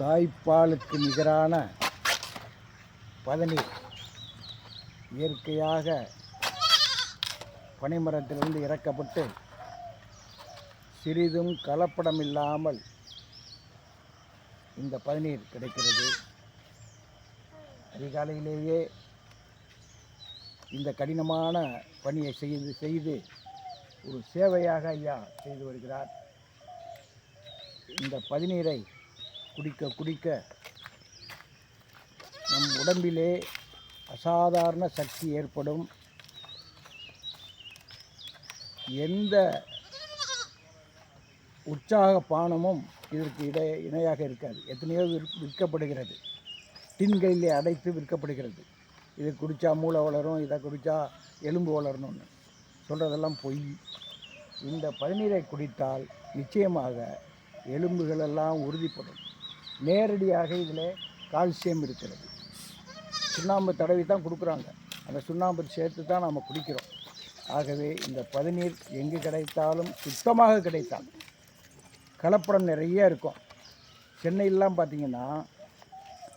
தாய்ப்பாலுக்கு நிகரான பதநீர் இயற்கையாக பனைமரத்திலிருந்து இறக்கப்பட்டு சிறிதும் கலப்படம் இல்லாமல் இந்த பதநீர் கிடைக்கிறது. அதிகாலையிலேயே இந்த கடினமான பணியை செய்து செய்து ஒரு சேவையாக ஐயா செய்து வருகிறார். இந்த பதநீரை குடிக்க குடிக்க. நம் உடம்பிலே அசாதாரண சக்தி ஏற்படும். எந்த உற்சாக பானமும் இதற்கு இடை இணையாக இருக்காது. எத்தனையோ விற் விற்கப்படுகிறது. டின்களிலே அடைத்து விற்கப்படுகிறது. இதை குடித்தா மூளை வளரும் இதை குடித்தா எலும்பு வளரணும்னு. சொல்கிறதெல்லாம் பொய். இந்த பதநீரை குடித்தால் நிச்சயமாக எலும்புகளெல்லாம் உறுதிப்படும். நேரடியாக இதில் கால்சியம் இருக்கிறது. சுண்ணாம்பு தடவி தான் கொடுக்குறாங்க. அந்த சுண்ணாம்பு சேர்த்து தான் நாம் குடிக்கிறோம். ஆகவே இந்த பதநீர் எங்கு கிடைத்தாலும் சுத்தமாக கிடைத்தால் கலப்படம் நிறைய இருக்கும். சென்னையிலலாம் பார்த்தீங்கன்னா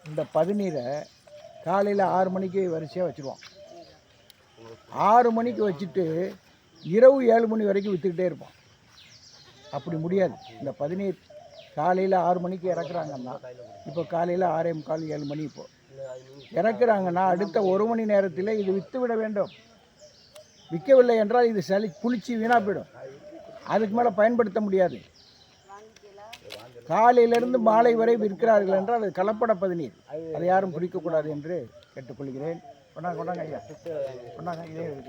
இந்த பதநீரை காலையில் ஆறு மணிக்கு வரிசையாக வச்சுருவோம். ஆறு மணிக்கு வச்சுட்டு இரவு ஏழு மணி வரைக்கும் விற்றுக்கிட்டே இருப்போம். அப்படி முடியாது. இந்த பதினீர் காலையில் ஆறு மணிக்கு இறக்குறாங்கன்னா இப்போ காலையில் ஆறே முக்கால் ஏழு மணி இப்போ. இறக்குறாங்கன்னா அடுத்த ஒரு மணி நேரத்தில் இது விற்று விட வேண்டும். விற்கவில்லை என்றால் இது சளி புளிச்சு வீணாக போயிடும். அதுக்கு மேலே பயன்படுத்த முடியாது. காலையிலிருந்து மாலை வரை விற்கிறார்கள் என்றால் அது கலப்பட பதினீர் அதை யாரும் குடிக்கக்கூடாது என்று கேட்டுக்கொள்கிறேன். கொண்டாங்க கொண்டாங்க ஐயா. கொண்டாங்க இதே